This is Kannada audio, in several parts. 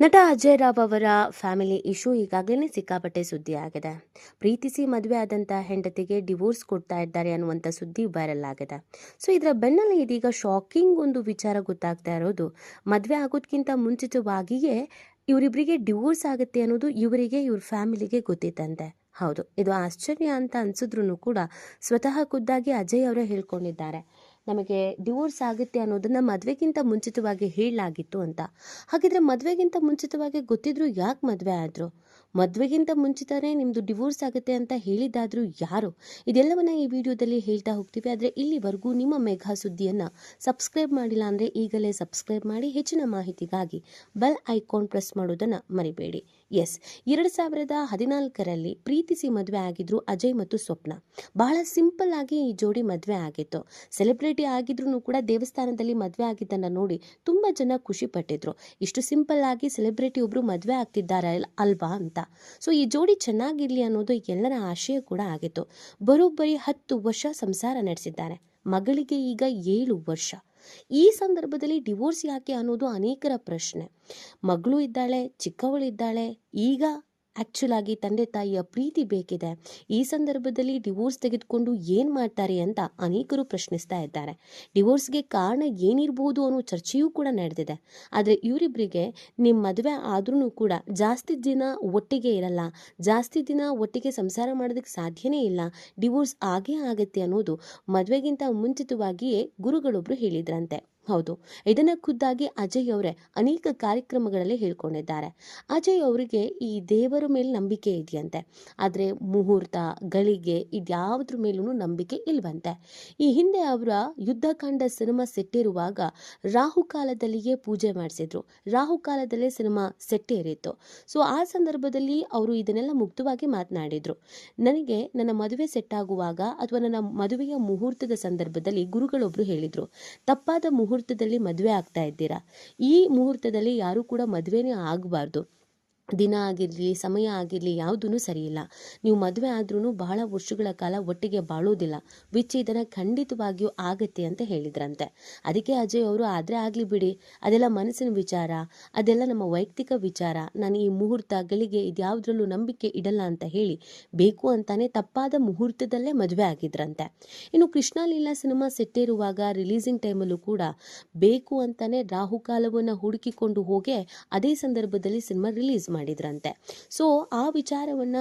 ನಟ ಅಜಯ್ ರಾವ್ ಅವರ ಫ್ಯಾಮಿಲಿ ಇಶ್ಯೂ ಈಗಾಗಲೇ ಸಿಕ್ಕಾಪಟ್ಟೆ ಸುದ್ದಿ ಆಗಿದೆ ಪ್ರೀತಿಸಿ ಮದುವೆ ಆದಂಥ ಹೆಂಡತಿಗೆ ಡಿವೋರ್ಸ್ ಕೊಡ್ತಾ ಇದ್ದಾರೆ ಅನ್ನುವಂಥ ಸುದ್ದಿ ವೈರಲ್ ಆಗಿದೆ. ಸೊ ಇದರ ಬೆನ್ನಲ್ಲೇ ಇದೀಗ ಶಾಕಿಂಗ್ ಒಂದು ವಿಚಾರ ಗೊತ್ತಾಗ್ತಾ ಇರೋದು, ಮದುವೆ ಆಗೋದಕ್ಕಿಂತ ಮುಂಚಿತವಾಗಿಯೇ ಇವರಿಬ್ಬರಿಗೆ ಡಿವೋರ್ಸ್ ಆಗುತ್ತೆ ಅನ್ನೋದು ಇವರಿಗೆ, ಇವ್ರ ಫ್ಯಾಮಿಲಿಗೆ ಗೊತ್ತಿತ್ತಂತೆ. ಹೌದು, ಇದು ಆಶ್ಚರ್ಯ ಅಂತ ಅನ್ಸಿದ್ರು ಕೂಡ ಸ್ವತಃ ಖುದ್ದಾಗಿ ಅಜಯ್ ಅವರೇ ಹೇಳ್ಕೊಂಡಿದ್ದಾರೆ. ನಮಗೆ ಡಿವೋರ್ಸ್ ಆಗುತ್ತೆ ಅನ್ನೋದನ್ನು ಮದುವೆಗಿಂತ ಮುಂಚಿತವಾಗಿ ಹೇಳಲಾಗಿತ್ತು ಅಂತ. ಹಾಗಿದ್ರೆ ಮದುವೆಗಿಂತ ಮುಂಚಿತವಾಗಿ ಗೊತ್ತಿದ್ರು ಯಾಕೆ ಮದುವೆ ಆದರು? ಮದುವೆಗಿಂತ ಮುಂಚಿತನೇ ನಿಮ್ಮದು ಡಿವೋರ್ಸ್ ಆಗುತ್ತೆ ಅಂತ ಹೇಳಿದಾದರೂ ಯಾರು? ಇದೆಲ್ಲವನ್ನ ಈ ವಿಡಿಯೋದಲ್ಲಿ ಹೇಳ್ತಾ ಹೋಗ್ತೀವಿ. ಆದರೆ ಇಲ್ಲಿವರೆಗೂ ನಿಮ್ಮ ಮೇಘಾ ಸುದ್ದಿಯನ್ನು ಸಬ್ಸ್ಕ್ರೈಬ್ ಮಾಡಿಲ್ಲ ಅಂದರೆ ಈಗಲೇ ಸಬ್ಸ್ಕ್ರೈಬ್ ಮಾಡಿ ಹೆಚ್ಚಿನ ಮಾಹಿತಿಗಾಗಿ ಬೆಲ್ ಐಕಾನ್ ಪ್ರೆಸ್ ಮಾಡೋದನ್ನು ಮರಿಬೇಡಿ. ಎಸ್ ಎರಡು ಸಾವಿರದ ಹದಿನಾಲ್ಕರಲ್ಲಿ ಪ್ರೀತಿಸಿ ಮದುವೆ ಆಗಿದ್ರು ಅಜಯ್ ಮತ್ತು ಸ್ವಪ್ನ. ಬಹಳ ಸಿಂಪಲ್ ಆಗಿ ಈ ಜೋಡಿ ಮದುವೆ ಆಗಿತ್ತು. ಸೆಲೆಬ್ರಿಟಿ ಆಗಿದ್ರು ಕೂಡ ದೇವಸ್ಥಾನದಲ್ಲಿ ಮದುವೆ ಆಗಿದ್ದನ್ನು ನೋಡಿ ತುಂಬ ಜನ ಖುಷಿ ಪಟ್ಟಿದ್ರು. ಇಷ್ಟು ಸಿಂಪಲ್ ಆಗಿ ಸೆಲೆಬ್ರಿಟಿ ಒಬ್ರು ಮದುವೆ ಆಗ್ತಿದ್ದಾರೆ ಅಲ್ವಾ ಅಂತ. ಸೊ ಈ ಜೋಡಿ ಚೆನ್ನಾಗಿರ್ಲಿ ಅನ್ನೋದು ಎಲ್ಲರ ಆಶಯ ಕೂಡ ಆಗಿತ್ತು. ಬರೋಬ್ಬರಿ ಹತ್ತು ವರ್ಷ ಸಂಸಾರ ನಡೆಸಿದ್ದಾರೆ. ಮಗಳಿಗೆ ಈಗ ಏಳು ವರ್ಷ. ಈ ಸಂದರ್ಭದಲ್ಲಿ ಡಿವೋರ್ಸ್ ಯಾಕೆ ಅನ್ನೋದು ಅನೇಕರ ಪ್ರಶ್ನೆ. ಮಗಳು ಇದ್ದಾಳೆ ಚಿಕ್ಕವಳಿದ್ದಾಳೆ ಈಗ ಆ್ಯಕ್ಚುಲ್ ಆಗಿ ತಂದೆ ತಾಯಿಯ ಪ್ರೀತಿ ಬೇಕಿದೆ. ಈ ಸಂದರ್ಭದಲ್ಲಿ ಡಿವೋರ್ಸ್ ತೆಗೆದುಕೊಂಡು ಏನು ಮಾಡ್ತಾರೆ ಅಂತ ಅನೇಕರು ಪ್ರಶ್ನಿಸ್ತಾ ಇದ್ದಾರೆ. ಡಿವೋರ್ಸ್ಗೆ ಕಾರಣ ಏನಿರ್ಬೋದು ಅನ್ನೋ ಚರ್ಚೆಯೂ ಕೂಡ ನಡೆದಿದೆ. ಆದರೆ ಇವರಿಬ್ಬರಿಗೆ ನಿಮ್ಮ ಮದುವೆ ಆದ್ರೂ ಕೂಡ ಜಾಸ್ತಿ ದಿನ ಒಟ್ಟಿಗೆ ಇರಲ್ಲ. ಜಾಸ್ತಿ ದಿನ ಒಟ್ಟಿಗೆ ಸಂಸಾರ ಮಾಡೋದಕ್ಕೆ ಸಾಧ್ಯನೇ ಇಲ್ಲ. ಡಿವೋರ್ಸ್ ಆಗೇ ಆಗತ್ತೆ ಅನ್ನೋದು ಮದುವೆಗಿಂತ ಮುಂಚಿತವಾಗಿಯೇ ಗುರುಗಳೊಬ್ಬರು ಹೇಳಿದ್ರಂತೆ. ಹೌದು. ಇದನ್ನ ಖುದ್ದಾಗಿ ಅಜಯ್ ಅವರೇ ಅನೇಕ ಕಾರ್ಯಕ್ರಮಗಳಲ್ಲಿ ಹೇಳ್ಕೊಂಡಿದ್ದಾರೆ. ಅಜಯ್ ಅವರಿಗೆ ಈ ದೇವರ ಮೇಲೆ ನಂಬಿಕೆ ಇದೆಯಂತೆ. ಆದರೆ ಮುಹೂರ್ತ, ಗಳಿಗೆ ಇದ್ಯಾವುದ್ರ ಮೇಲೂ ನಂಬಿಕೆ ಇಲ್ವಂತೆ. ಈ ಹಿಂದೆ ಅವರ ಯುದ್ಧಕಾಂಡ ಸಿನಿಮಾ ಸೆಟ್ಟಿರುವಾಗ ರಾಹುಕಾಲದಲ್ಲಿಯೇ ಪೂಜೆ ಮಾಡಿಸಿದ್ರು. ರಾಹುಕಾಲದಲ್ಲೇ ಸಿನಿಮಾ ಸೆಟ್ಟೇರಿತ್ತು. ಸೊ, ಆ ಸಂದರ್ಭದಲ್ಲಿ ಅವರು ಇದನ್ನೆಲ್ಲ ಮುಕ್ತವಾಗಿ ಮಾತನಾಡಿದ್ರು. ನನಗೆ ನನ್ನ ಮದುವೆ ಸೆಟ್ ಆಗುವಾಗ ಅಥವಾ ನನ್ನ ಮದುವೆಯ ಮುಹೂರ್ತದ ಸಂದರ್ಭದಲ್ಲಿ ಗುರುಗಳೊಬ್ರು ಹೇಳಿದ್ರು, ತಪ್ಪಾದ ಮುಹೂರ್ತದಲ್ಲಿ ಮದುವೆ ಆಗ್ತಾ ಇದ್ದೀರಾ? ಈ ಮುಹೂರ್ತದಲ್ಲಿ ಯಾರೂ ಕೂಡ ಮದುವೆನೇ ಆಗಬಾರ್ದು. ದಿನ ಆಗಿರಲಿ, ಸಮಯ ಆಗಿರಲಿ ಯಾವುದೂ ಸರಿಯಿಲ್ಲ. ನೀವು ಮದುವೆ ಆದ್ರೂ ಬಹಳ ವರ್ಷಗಳ ಕಾಲ ಒಟ್ಟಿಗೆ ಬಾಳೋದಿಲ್ಲ. ವಿಚ್ಛೇದನ ಖಂಡಿತವಾಗಿಯೂ ಆಗತ್ತೆ ಅಂತ ಹೇಳಿದ್ರಂತೆ. ಅದಕ್ಕೆ ಅಜಯ್ ಅವರು, ಆದರೆ ಆಗಲಿ ಬಿಡಿ, ಅದೆಲ್ಲ ಮನಸ್ಸಿನ ವಿಚಾರ, ಅದೆಲ್ಲ ನಮ್ಮ ವೈಯಕ್ತಿಕ ವಿಚಾರ. ನಾನು ಈ ಮುಹೂರ್ತ, ಗಳಿಗೆ ಇದ್ಯಾವುದ್ರಲ್ಲೂ ನಂಬಿಕೆ ಇಡಲ್ಲ ಅಂತ ಹೇಳಿ ಬೇಕು ಅಂತಾನೆ ತಪ್ಪಾದ ಮುಹೂರ್ತದಲ್ಲೇ ಮದುವೆ ಆಗಿದ್ರಂತೆ. ಇನ್ನು ಕೃಷ್ಣ ಲೀಲಾ ಸಿನಿಮಾ ಸೆಟ್ಟೇರುವಾಗ ರಿಲೀಸಿಂಗ್ ಟೈಮಲ್ಲೂ ಕೂಡ ಬೇಕು ಅಂತಾನೆ ರಾಹುಕಾಲವನ್ನು ಹುಡುಕಿಕೊಂಡು ಹೋಗಿ ಅದೇ ಸಂದರ್ಭದಲ್ಲಿ ಸಿನಿಮಾ ರಿಲೀಸ್ ಮಾಡಿದ್ರಂತೆ. ಸೊ ಆ ವಿಚಾರವನ್ನ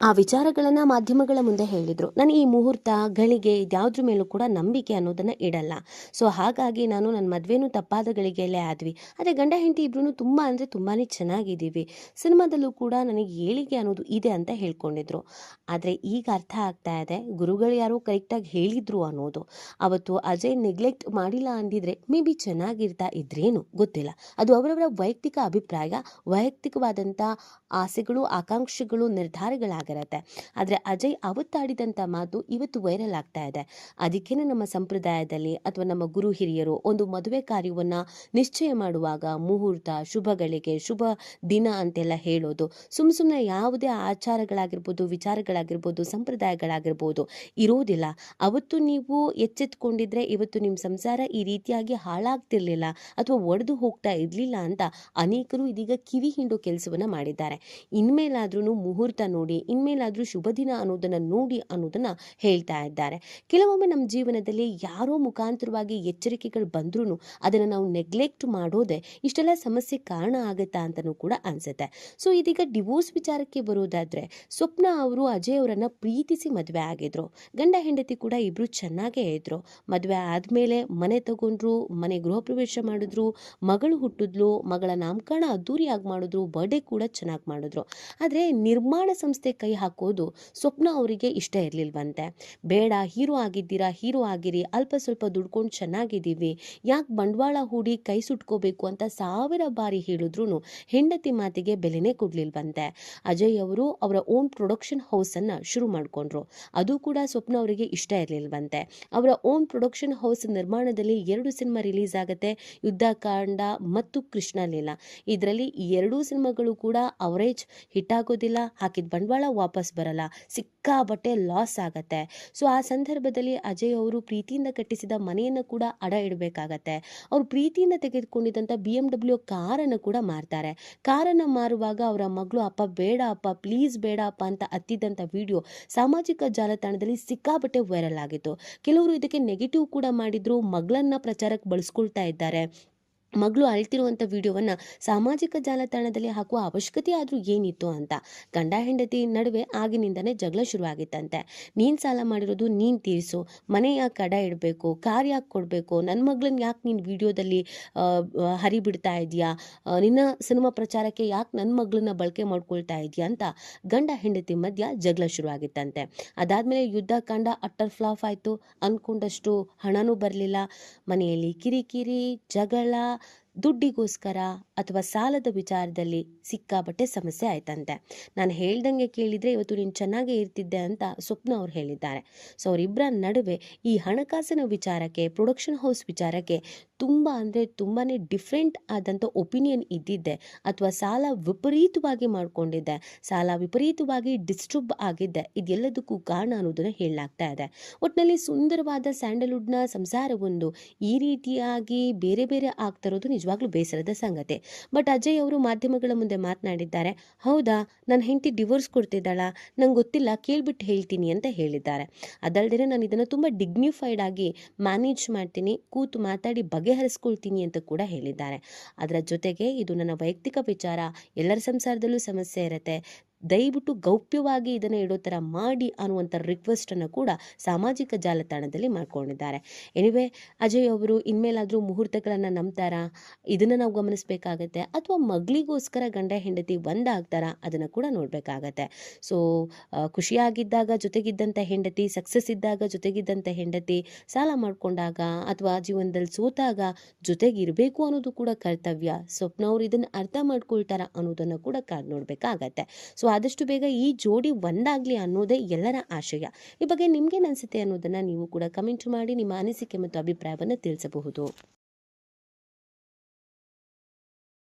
ಆ ವಿಚಾರಗಳನ್ನ ಮಾಧ್ಯಮಗಳ ಮುಂದೆ ಹೇಳಿದ್ರು. ನಾನು ಈ ಮುಹೂರ್ತ ಗಳಿಗೆ ಇದ್ಯಾವುದ್ರ ಮೇಲೂ ಕೂಡ ನಂಬಿಕೆ ಅನ್ನೋದನ್ನ ಇಡಲ್ಲ. ಸೊ, ಹಾಗಾಗಿ ನಾನು ನನ್ನ ಮದುವೆನೂ ತಪ್ಪಾದ ಗಳಿಗೆಯಲ್ಲೇ ಆದ್ವಿ. ಆದರೆ ಗಂಡ, ಹೆಂಡತಿ ಇಬ್ರು ತುಂಬ ಅಂದರೆ ತುಂಬಾನೇ ಚೆನ್ನಾಗಿದ್ದೀವಿ. ಸಿನಿಮಾದಲ್ಲೂ ಕೂಡ ನನಗೆ ಏಳಿಗೆ ಅನ್ನೋದು ಇದೆ ಅಂತ ಹೇಳ್ಕೊಂಡಿದ್ರು. ಆದರೆ ಈಗ ಅರ್ಥ ಆಗ್ತಾ ಇದೆ, ಗುರುಗಳು ಯಾರೋ ಕರೆಕ್ಟಾಗಿ ಹೇಳಿದ್ರು ಅನ್ನೋದು. ಅವತ್ತು ಅಜಯ್ ನೆಗ್ಲೆಕ್ಟ್ ಮಾಡಿಲ್ಲ ಅಂದಿದ್ರೆ ಮೇ ಬಿ ಚೆನ್ನಾಗಿರ್ತಾ ಇದ್ರೇನು? ಗೊತ್ತಿಲ್ಲ. ಅದು ಅವರವರ ವೈಯಕ್ತಿಕ ಅಭಿಪ್ರಾಯ ವೈಯಕ್ತಿಕವಾದಂಥ ಆಸೆಗಳು, ಆಕಾಂಕ್ಷೆಗಳು ನಿರ್ಧಾರಗಳಾಗಿರತ್ತೆ ಆದರೆ ಅಜಯ್ ಅವತ್ತಾಡಿದಂಥ ಮಾತು ಇವತ್ತು ವೈರಲ್ ಆಗ್ತಾ ಇದೆ. ಅದಕ್ಕೇನೆ ನಮ್ಮ ಸಂಪ್ರದಾಯದಲ್ಲಿ ಅಥವಾ ನಮ್ಮ ಗುರು ಹಿರಿಯರು ಒಂದು ಮದುವೆ ಕಾರ್ಯವನ್ನು ನಿಶ್ಚಯ ಮಾಡುವಾಗ ಮುಹೂರ್ತ, ಶುಭಗಳಿಗೆ, ಶುಭ ದಿನ ಅಂತೆಲ್ಲ ಹೇಳೋದು ಸುಮ್ಮ ಸುಮ್ಮನೆ ಯಾವುದೇ ಆಚಾರಗಳಾಗಿರ್ಬೋದು, ವಿಚಾರಗಳಾಗಿರ್ಬೋದು, ಸಂಪ್ರದಾಯಗಳಾಗಿರ್ಬೋದು ಇರೋದಿಲ್ಲ. ಅವತ್ತು ನೀವು ಎಚ್ಚೆತ್ಕೊಂಡಿದ್ರೆ ಇವತ್ತು ನಿಮ್ಮ ಸಂಸಾರ ಈ ರೀತಿಯಾಗಿ ಹಾಳಾಗ್ತಿರ್ಲಿಲ್ಲ ಅಥವಾ ಒಡೆದು ಹೋಗ್ತಾ ಇರಲಿಲ್ಲ ಅಂತ ಅನೇಕರು ಇದೀಗ ಕಿವಿ ಹಿಂಡು ಕೆಲಸವನ್ನು ಮಾಡಿದ್ದಾರೆ. ಇನ್ಮೇಲಾದ್ರೂ ಮುಹೂರ್ತ ನೋಡಿ ಇನ್ಮೇಲಾದ್ರೂ ಶುಭ ದಿನ ಅನ್ನೋದನ್ನ ನೋಡಿ ಅನ್ನೋದನ್ನ ಹೇಳ್ತಾ ಇದ್ದಾರೆ. ಕೆಲವೊಮ್ಮೆ ನಮ್ಮ ಜೀವನದಲ್ಲಿ ಯಾರೋ ಮುಖಾಂತರವಾಗಿ ಎಚ್ಚರಿಕೆಗಳು ಬಂದ್ರೂ ಅದನ್ನು ನಾವು ನೆಗ್ಲೆಕ್ಟ್ ಮಾಡೋದೇ ಇಷ್ಟೆಲ್ಲ ಸಮಸ್ಯೆ ಕಾರಣ ಆಗುತ್ತಾ ಅಂತಲೂ ಕೂಡ ಅನ್ಸುತ್ತೆ. ಸೊ ಇದೀಗ ಡಿವೋರ್ಸ್ ವಿಚಾರಕ್ಕೆ ಬರೋದಾದ್ರೆ ಸ್ವಪ್ನ ಅವರು ಅಜಯ್ ಅವರನ್ನ ಪ್ರೀತಿಸಿ ಮದುವೆ ಆಗಿದ್ರು. ಗಂಡ ಹೆಂಡತಿ ಕೂಡ ಇಬ್ರು ಚೆನ್ನಾಗೇ ಇದ್ರು. ಮದುವೆ ಆದ್ಮೇಲೆ ಮನೆ ತಗೊಂಡ್ರು, ಮನೆ ಗೃಹ ಪ್ರವೇಶ ಮಾಡಿದ್ರು, ಮಗಳು ಹುಟ್ಟಿದ್ಲು, ಮಗಳ ನಾಮಕರಣ ಅದ್ದೂರಿಯಾಗಿ ಮಾಡಿದ್ರು ಬರ್ಡೇ ಕೂಡ ಚೆನ್ನಾಗಿ ಮಾಡಿದ್ರು. ಆದರೆ ನಿರ್ಮಾಣ ಸಂಸ್ಥೆ ಕೈ ಹಾಕೋದು ಸ್ವಪ್ನ ಅವರಿಗೆ ಇಷ್ಟ ಇರಲಿಲ್ವಂತೆ. ಬೇಡ, ಹೀರೋ ಆಗಿದ್ದೀರಾ, ಹೀರೋ ಆಗಿರಿ, ಅಲ್ಪ ಸ್ವಲ್ಪ ದುಡ್ಕೊಂಡು ಚೆನ್ನಾಗಿದ್ದೀವಿ, ಯಾಕೆ ಬಂಡವಾಳ ಹೂಡಿ ಕೈ ಸುಟ್ಕೋಬೇಕು ಅಂತ ಸಾವಿರ ಬಾರಿ ಹೇಳಿದ್ರು ಹೆಂಡತಿ ಮಾತಿಗೆ ಬೆಲೆನೇ ಕೊಡ್ಲಿಲ್ವಂತೆ. ಅಜಯ್ ಅವರು ಅವರ ಓನ್ ಪ್ರೊಡಕ್ಷನ್ ಹೌಸನ್ನು ಶುರು ಮಾಡಿಕೊಂಡ್ರು. ಅದು ಕೂಡ ಸ್ವಪ್ನ ಅವರಿಗೆ ಇಷ್ಟ ಇರಲಿಲ್ವಂತೆ. ಅವರ ಓನ್ ಪ್ರೊಡಕ್ಷನ್ ಹೌಸ್ ನಿರ್ಮಾಣದಲ್ಲಿ ಎರಡು ಸಿನಿಮಾ ರಿಲೀಸ್ ಆಗುತ್ತೆ, ಯುದ್ಧಕಾಂಡ ಮತ್ತು ಕೃಷ್ಣ ಲೀಲಾ. ಇದರಲ್ಲಿ ಎರಡೂ ಸಿನಿಮಾಗಳು ಕೂಡ ಅವರೇಜ್ ಹಿಟ್ ಆಗೋದಿಲ್ಲ, ಹಾಕಿದ ಬಂಡವಾಳ ವಾಪಸ್ ಬರಲ್ಲ ಸಿಕ್ಕಾಬಟ್ಟೆ ಲಾಸ್ ಆಗತ್ತೆ. ಸೊ ಆ ಸಂದರ್ಭದಲ್ಲಿ ಅಜಯ್ ಅವರು ಪ್ರೀತಿಯಿಂದ ಕಟ್ಟಿಸಿದ ಮನೆಯನ್ನು ಕೂಡ ಅಡ ಇಡಬೇಕಾಗತ್ತೆ. ಅವರು ಪ್ರೀತಿಯಿಂದ ತೆಗೆದುಕೊಂಡಿದ್ದಂಥ ಬಿ ಎಂ ಡಬ್ಲ್ಯೂ ಕಾರನ್ನು ಕೂಡ ಮಾರ್ತಾರೆ. ಕಾರನ್ನು ಮಾರುವಾಗ ಅವರ ಮಗಳು, ಅಪ್ಪ ಬೇಡ ಅಪ್ಪ ಪ್ಲೀಸ್ ಬೇಡ ಅಪ್ಪ ಅಂತ ಹತ್ತಿದ್ದಂಥ ವಿಡಿಯೋ ಸಾಮಾಜಿಕ ಜಾಲತಾಣದಲ್ಲಿ ಸಿಕ್ಕಾಬಟ್ಟೆ ವೈರಲ್ ಆಗಿತ್ತು. ಕೆಲವರು ಇದಕ್ಕೆ ನೆಗೆಟಿವ್ ಕೂಡ ಮಾಡಿದ್ರು, ಮಗಳನ್ನ ಪ್ರಚಾರಕ್ಕೆ ಬಳಸ್ಕೊಳ್ತಾ ಇದ್ದಾರೆ. ಮಗಳು ಅಳ್ತಿರುವಂಥ ವಿಡಿಯೋವನ್ನು ಸಾಮಾಜಿಕ ಜಾಲತಾಣದಲ್ಲಿ ಹಾಕುವ ಅವಶ್ಯಕತೆ ಆದರೂ ಏನಿತ್ತು ಅಂತ. ಗಂಡ ಹೆಂಡತಿ ನಡುವೆ ಆಗಿನಿಂದನೇ ಜಗಳ ಶುರುವಾಗಿತ್ತಂತೆ. ನೀನು ಸಾಲ ಮಾಡಿರೋದು ನೀನು ತೀರಿಸು. ಮನೆ ಯಾಕೆ ಕಡ ಇಡಬೇಕು? ಕಾರ್ ಯಾಕೆ ಕೊಡಬೇಕು? ನನ್ನ ಮಗಳನ್ನ ಯಾಕೆ ನೀನು ವಿಡಿಯೋದಲ್ಲಿ ಹರಿಬಿಡ್ತಾ ಇದೆಯಾ? ನಿನ್ನ ಸಿನಿಮಾ ಪ್ರಚಾರಕ್ಕೆ ಯಾಕೆ ನನ್ನ ಮಗಳನ್ನ ಬಳಕೆ ಮಾಡ್ಕೊಳ್ತಾ ಇದೆಯಾ ಅಂತ ಗಂಡ ಹೆಂಡತಿ ಮಧ್ಯ ಜಗಳ ಶುರುವಾಗಿತ್ತಂತೆ. ಅದಾದಮೇಲೆ ಯುದ್ಧ ಕಾಂಡ ಅಟ್ಟರ್ ಫ್ಲಾಫ್ ಆಯಿತು. ಅಂದ್ಕೊಂಡಷ್ಟು ಹಣನೂ ಬರಲಿಲ್ಲ. ಮನೆಯಲ್ಲಿ ಕಿರಿಕಿರಿ, ಜಗಳ ದುಡ್ಡಿಗೋಸ್ಕರ ಅಥವಾ ಸಾಲದ ವಿಚಾರದಲ್ಲಿ ಸಿಕ್ಕಾಬಟ್ಟೆ ಸಮಸ್ಯೆ ಆಯ್ತಂತೆ. ನಾನು ಹೇಳ್ದಂಗೆ ಕೇಳಿದರೆ ಇವತ್ತು ನೀನು ಚೆನ್ನಾಗೇ ಇರ್ತಿದ್ದೆ ಅಂತ ಸ್ವಪ್ನ ಅವ್ರು ಹೇಳಿದ್ದಾರೆ. ಸೊ ಅವರಿಬ್ಬರ ನಡುವೆ ಈ ಹಣಕಾಸಿನ ವಿಚಾರಕ್ಕೆ ಪ್ರೊಡಕ್ಷನ್ ಹೌಸ್ ವಿಚಾರಕ್ಕೆ ತುಂಬ ಅಂದರೆ ತುಂಬಾ ಡಿಫ್ರೆಂಟ್ ಆದಂಥ ಒಪಿನಿಯನ್ ಇದ್ದಿದ್ದೆ. ಅಥವಾ ಸಾಲ ವಿಪರೀತವಾಗಿ ಮಾಡಿಕೊಂಡಿದ್ದೆ. ಸಾಲ ವಿಪರೀತವಾಗಿ ಡಿಸ್ಟರ್ಬ್ ಆಗಿದ್ದೆ. ಇದೆಲ್ಲದಕ್ಕೂ ಕಾರಣ ಅನ್ನೋದನ್ನು ಹೇಳಲಾಗ್ತಾ ಇದೆ. ಒಟ್ಟಿನಲ್ಲಿ ಸುಂದರವಾದ ಸ್ಯಾಂಡಲ್ವುಡ್ನ ಸಂಸಾರವೊಂದು ಈ ರೀತಿಯಾಗಿ ಬೇರೆ ಬೇರೆ ಆಗ್ತಾ ಇರೋದು ನಿಜವಾಗ್ಲೂ ಬೇಸರದ ಸಂಗತಿ. ಬಟ್ ಅಜಯ್ ಅವರು ಮಾಧ್ಯಮಗಳ ಮುಂದೆ ಮಾತನಾಡಿದ್ದಾರೆ. ಹೌದಾ ನನ್ನ ಹೆಂಡತಿ ಡಿವೋರ್ಸ್ ಕೊಡ್ತಿದ್ದಾಳ. ನಂಗೆ ಗೊತ್ತಿಲ್ಲ ಕೇಳ್ಬಿಟ್ಟು ಹೇಳ್ತೀನಿ ಅಂತ ಹೇಳಿದ್ದಾರೆ. ಅದಲ್ಲದೆ ನಾನು ಇದನ್ನು ತುಂಬ ಡಿಗ್ನಿಫೈಡ್ ಆಗಿ ಮ್ಯಾನೇಜ್ ಮಾಡ್ತೀನಿ. ಕೂತು ಮಾತಾಡಿ ಬಗೆಹರಿಸ್ಕೊಳ್ತೀನಿ ಅಂತ ಕೂಡ ಹೇಳಿದ್ದಾರೆ. ಅದರ ಜೊತೆಗೆ ಇದು ನನ್ನ ವೈಯಕ್ತಿಕ ವಿಚಾರ. ಎಲ್ಲರ ಸಂಸಾರದಲ್ಲೂ ಸಮಸ್ಯೆ ಇರುತ್ತೆ. ದಯವಿಟ್ಟು ಗೌಪ್ಯವಾಗಿ ಇದನ್ನು ಇಡೋ ಥರ ಮಾಡಿ ಅನ್ನುವಂಥ ರಿಕ್ವೆಸ್ಟನ್ನು ಕೂಡ ಸಾಮಾಜಿಕ ಜಾಲತಾಣದಲ್ಲಿ ಮಾಡ್ಕೊಂಡಿದ್ದಾರೆ. ಎನಿವೆ ಅಜಯ್ ಅವರು ಇನ್ಮೇಲಾದರೂ ಮುಹೂರ್ತಗಳನ್ನು ನಂಬ್ತಾರಾ? ಇದನ್ನು ನಾವು ಗಮನಿಸಬೇಕಾಗತ್ತೆ? ಅಥವಾ ಮಗಳಿಗೋಸ್ಕರ ಗಂಡ ಹೆಂಡತಿ ಒಂದಾಗ್ತಾರಾ? ಅದನ್ನು ಕೂಡ ನೋಡಬೇಕಾಗತ್ತೆ. ಸೊ ಖುಷಿಯಾಗಿದ್ದಾಗ ಜೊತೆಗಿದ್ದಂಥ ಹೆಂಡತಿ ಸಕ್ಸಸ್ ಇದ್ದಾಗ ಜೊತೆಗಿದ್ದಂಥ ಹೆಂಡತಿ, ಸಾಲ ಮಾಡಿಕೊಂಡಾಗ ಅಥವಾ ಜೀವನದಲ್ಲಿ ಸೋತಾಗ ಜೊತೆಗಿರಬೇಕು ಅನ್ನೋದು ಕೂಡ ಕರ್ತವ್ಯ. ಸ್ವಪ್ನ ಅವ್ರು ಇದನ್ನು ಅರ್ಥ ಮಾಡ್ಕೊಳ್ತಾರ ಅನ್ನೋದನ್ನು ಕೂಡ ಕಾದು ನೋಡಬೇಕಾಗತ್ತೆ. ಸೊ ಆದಷ್ಟು ಬೇಗ ಈ ಜೋಡಿ ಒಂದಾಗಲಿ ಅನ್ನೋದೇ ಎಲ್ಲರ ಆಶಯ. ಈ ಬಗ್ಗೆ ನಿಮಗೇನು ಅನಿಸುತ್ತೆ ಅನ್ನೋದನ್ನು ನೀವು ಕೂಡ ಕಮೆಂಟ್ ಮಾಡಿ ನಿಮ್ಮ ಅನಿಸಿಕೆ ಮತ್ತು ಅಭಿಪ್ರಾಯವನ್ನು ತಿಳಿಸಬಹುದು.